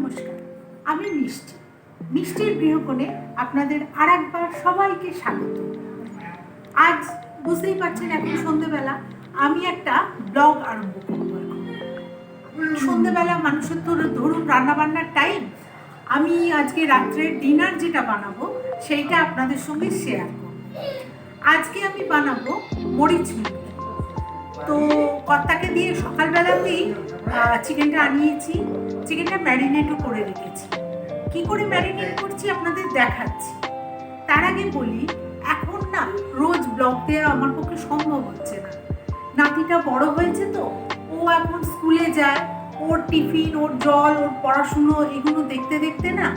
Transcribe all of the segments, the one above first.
নমস্কার। আমি মিষ্টি। মিষ্টির গৃহকোণে আপনাদের আর একবার সবাইকে স্বাগত। আজ বুঝতেই পারছেন এখন সন্ধেবেলা, আমি একটা ব্লগ আরম্ভ করব সন্ধেবেলা মানুষের তো ধরুন রান্নাবান্নার টাইম আমি আজকে রাত্রে ডিনার যেটা বানাবো, সেইটা আপনাদের সঙ্গে শেয়ার করব। আজকে আমি বানাবো মরিচ মুরগি তো কর্তাকে দিয়ে সকালবেলাতেই চিকেনটা আনিয়েছি। চিকেনটা ম্যারিনেটও করে রেখেছি। কি করে ম্যারিনেট করছি আপনাদের দেখাচ্ছি। তার আগে বলি, এখন না রোজ ব্লগ দেওয়া আমার পক্ষে সম্ভব হচ্ছে না। নাতিটা বড় হয়েছে তো, ও এখন স্কুলে যায়, ওর টিফিন, ওর জল, ওর পড়াশুনো এগুলো দেখতে দেখতে না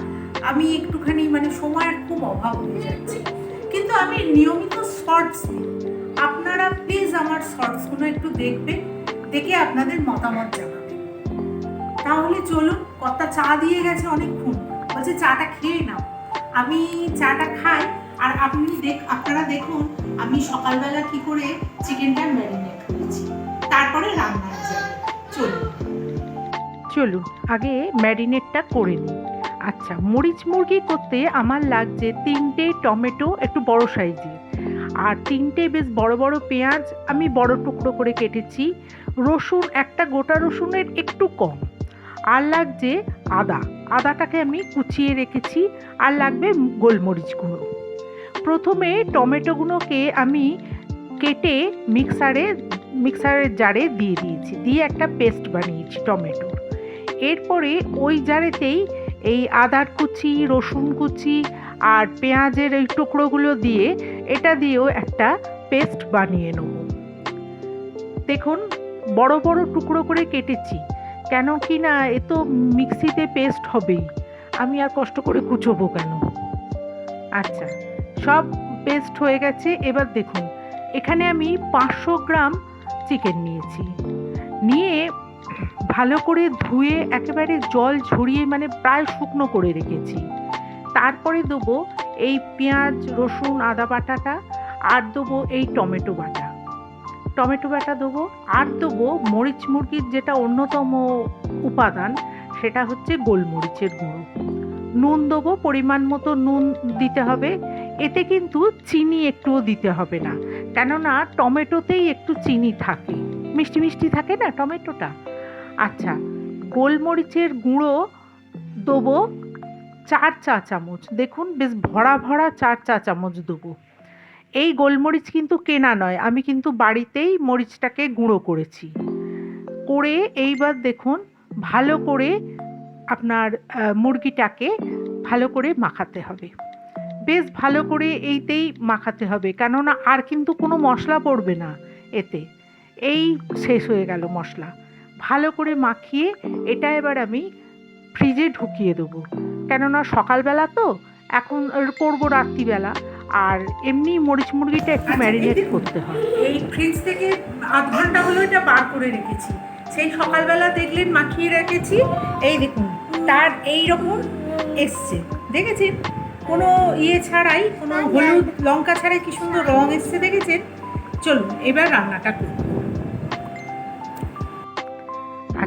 আমি একটুখানি মানে সময়ের খুব অভাব হয়ে যাচ্ছে। কিন্তু আমি নিয়মিত শর্টস দিই শর্টসগুলো একটু দেখবেন দেখে আপনাদের মতামত জানাবেন তাহলে চলুন, কর্তা চা দিয়ে গেছে অনেকক্ষণ। বলছে, চাটা খেয়ে নাও। আমি চাটা খাই, আর আপনি দেখ, আপনারা দেখুন, আমি সকালবেলা কি করে চিকেনটা ম্যারিনেট করেছি। তারপরে রান্নায় যাবে। চলুন। চলুন, আগে ম্যারিনেটটা করে নিই। আচ্ছা মরিচ মুরগি করতে আমার লাগছে তিনটে টমেটো, একটু বড় সাইজের। আর তিনটে বেশ বড় বড় পেঁয়াজ আমি বড় টুকরো করে কেটেছি। রসুন, একটা গোটা রসুনের একটু কম। আর লাগছে আদা। আদাটাকে আমি কুচিয়ে রেখেছি। আর লাগবে গোলমরিচ গুঁড়ো। প্রথমে টমেটোগুলোকে আমি কেটে মিক্সারে, মিক্সারের জারে দিয়ে দিয়েছি। দিয়ে একটা পেস্ট বানিয়েছি টমেটোর। এরপরে ওই জারেতেই এই আদার কুচি, রসুন কুচি আর পেঁয়াজের এই টুকরোগুলো দিয়ে এটা দিয়েও একটা পেস্ট বানিয়ে নেব। দেখুন, বড় বড় টুকরো করে কেটেছি, কেন কি না এ তো মিক্সিতে পেস্ট হবেই, আমি আর কষ্ট করে কুচোবো কেন? আচ্ছা সব পেস্ট হয়ে গেছে, এবার দেখুন, এখানে আমি পাঁচশো গ্রাম চিকেন নিয়েছি। নিয়ে ভালো করে ধুয়ে একেবারে জল ঝরিয়ে মানে প্রায় শুকনো করে রেখেছি। তারপরে দেবো এই পেঁয়াজ, রসুন, আদা বাটাটা আর দেবো এই টমেটো বাটা। টমেটো বাটা দেবো আর দেবো মরিচ মুরগির যেটা অন্যতম উপাদান সেটা হচ্ছে গোলমরিচের গুঁড়ো। নুন দেবো, পরিমাণ মতো নুন দিতে হবে। এতে কিন্তু চিনি একটুও দিতে হবে না। কেননা টমেটোতেই একটু চিনি থাকে। মিষ্টি মিষ্টি থাকে না টমেটোটা? আচ্ছা গোলমরিচের গুঁড়ো দেবো চার চা চামচ। দেখুন, বেশ ভরা ভরা চার চা চামচ দেবো। এই গোলমরিচ কিন্তু কেনা নয়, আমি কিন্তু বাড়িতেই মরিচটাকে গুঁড়ো করেছি। করে এইবার দেখুন, ভালো করে আপনার মুরগিটাকে ভালো করে মাখাতে হবে। বেশ ভালো করে এইতেই মাখাতে হবে, কেননা আর কিন্তু কোনো মশলা পড়বে না এতে। এই শেষ হয়ে গেল মশলা। ভালো করে মাখিয়ে এটা এবার আমি ফ্রিজে ঢুকিয়ে দেবো। কেননা সকালবেলা তো এখন করব রাত্রিবেলা। আর এমনি মরিচ মুরগিটা একটু আচ্ছা, ম্যারিনেট করতে হয়। এই ফ্রিজ থেকে আধ ঘণ্টা হলো এটা বার করে রেখেছি। সেই সকালবেলা দেখলেন মাখিয়ে রেখেছি। এই দেখুন তার এই রকম এসছে। দেখেছেন? কোনো ইয়ে ছাড়াই কোনো হলুদ লঙ্কা ছাড়াই কি সুন্দর রং এসছে দেখেছেন? চলুন এবার রান্নাটা করব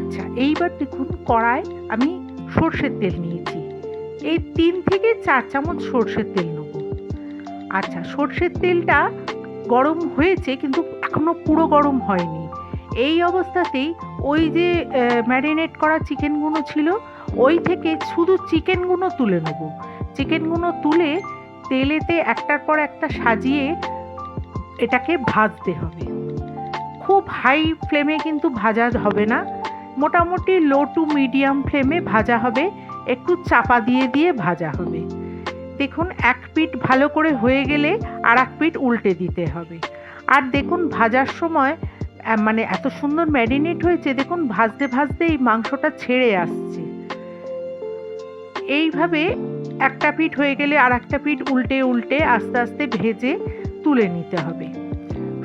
আচ্ছা এইবার দেখুন কড়ায় আমি সর্ষের তেল নিয়েছি। এই তিন থেকে চার চামচ সর্ষের তেল নেব। আচ্ছা সর্ষের তেলটা গরম হয়েছে কিন্তু এখনও পুরো গরম হয়নি। এই অবস্থাতেই ওই যে ম্যারিনেট করা চিকেনগুলো ছিল, ওই থেকে শুধু চিকেনগুলো তুলে নেব। চিকেনগুলো তুলে তেলেতে একটার পর একটা সাজিয়ে এটাকে ভাজতে হবে। খুব হাই ফ্লেমে কিন্তু ভাজা হবে না। মোটামুটি লো টু মিডিয়াম ফ্লেমে ভাজা হবে। একটু চাপা দিয়ে দিয়ে ভাজা হবে। দেখুন, এক পিঠ ভালো করে হয়ে গেলে আর এক পিঠ উল্টে দিতে হবে। আর দেখুন, ভাজার সময় মানে এত সুন্দর ম্যারিনেট হয়েছে, দেখুন, ভাজতে ভাজতে এই মাংসটা ছেড়ে আসছে। এইভাবে একটা পিঠ হয়ে গেলে আর একটা পিঠ উল্টে উল্টে আস্তে আস্তে ভেজে তুলে নিতে হবে।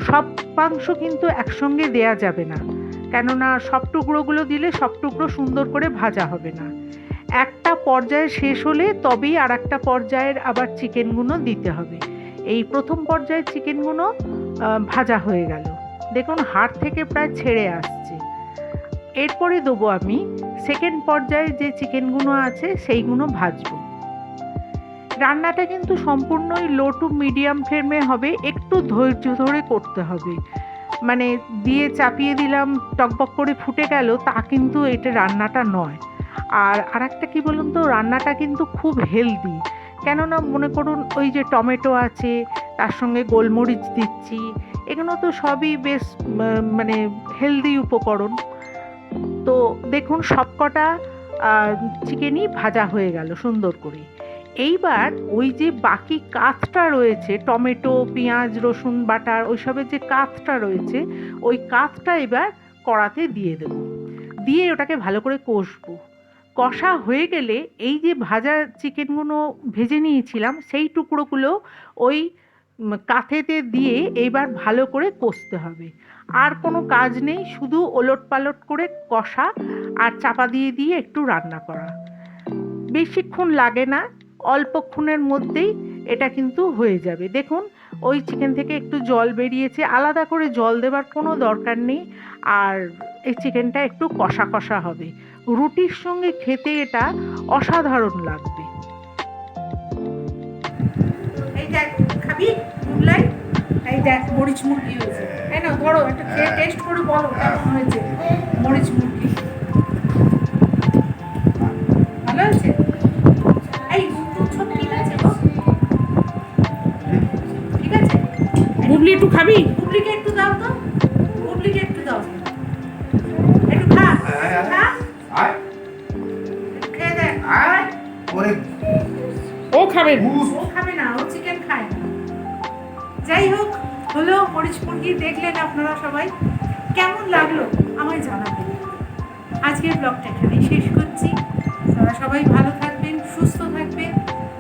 সব মাংস কিন্তু একসঙ্গে দেয়া যাবে না। কেননা সব টুকরোগুলো দিলে সব টুকরো সুন্দর করে ভাজা হবে না। একটা পর্যায়ে শেষ হলে তবেই আর একটা পর্যায়ের আবার চিকেনগুলো দিতে হবে। এই প্রথম পর্যায়ের চিকেনগুলো ভাজা হয়ে গেল। দেখুন হাড় থেকে প্রায় ছেড়ে আসছে। এরপরে দেবো আমি সেকেন্ড পর্যায়ে যে চিকেনগুলো আছে সেইগুলো ভাজবো। রান্নাটা কিন্তু সম্পূর্ণই লো টু মিডিয়াম ফ্লেমে হবে, একটু ধৈর্য ধরে করতে হবে। মানে দিয়ে চাপিয়ে দিলাম, টকবক করে ফুটে গেল, তা কিন্তু এটা রান্নাটা নয়। আর আরেকটা কি বলুন তো, রান্নাটা কিন্তু খুব হেলদি কেননা মনে করুন ওই যে টমেটো আছে, তার সঙ্গে গোলমরিচ দিচ্ছি, এগুলো তো সবই বেশ মানে হেলদি উপকরণ। তো দেখুন সবকটা চিকেনই ভাজা হয়ে গেল সুন্দর করে। এইবার ওই যে বাকি কাঁচটা রয়েছে, টমেটো, পেঁয়াজ, রসুন, বাটার, ওইসবের যে কাঁচটা রয়েছে, ওই কাঁচটা এবার কড়াতে দিয়ে দেবো। দিয়ে ওটাকে ভালো করে কষবো। কষা হয়ে গেলে এই যে ভাজা চিকেনগুলো ভেজে নিয়েছিলাম, সেই টুকরোগুলো ওই কাথেতে দিয়ে এইবার ভালো করে কষতে হবে। আর কোনো কাজ নেই, শুধু ওলট পালট করে কষা আর চাপা দিয়ে দিয়ে একটু রান্না করা। বেশিক্ষণ লাগে না অল্পক্ষণের মধ্যেই এটা কিন্তু হয়ে যাবে। দেখুন, ওই চিকেন থেকে একটু জল বেরিয়েছে, আলাদা করে জল দেবার কোনো দরকার নেই, আর এই চিকেনটা একটু কষা কষা হবে। রুটির সঙ্গে খেতে এটা অসাধারণ লাগবে। মরিচ মুরগি হয়েছে এই না ধরো, একটা টেস্ট করে বলো হয়েছে। মরিচ ও খাবে ঘুষ ও খাবে না ও চিকেন খায় না। যাই হোক হলো মরিচ মুরগি দেখলেন আপনারা সবাই। কেমন লাগল আমায় জানাবেন। আজকের ব্লগটা এখানেই শেষ করছি। আপনারা সবাই ভালো থাকবেন সুস্থ থাকবেন।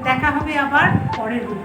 দেখা হবে আবার পরের রূপ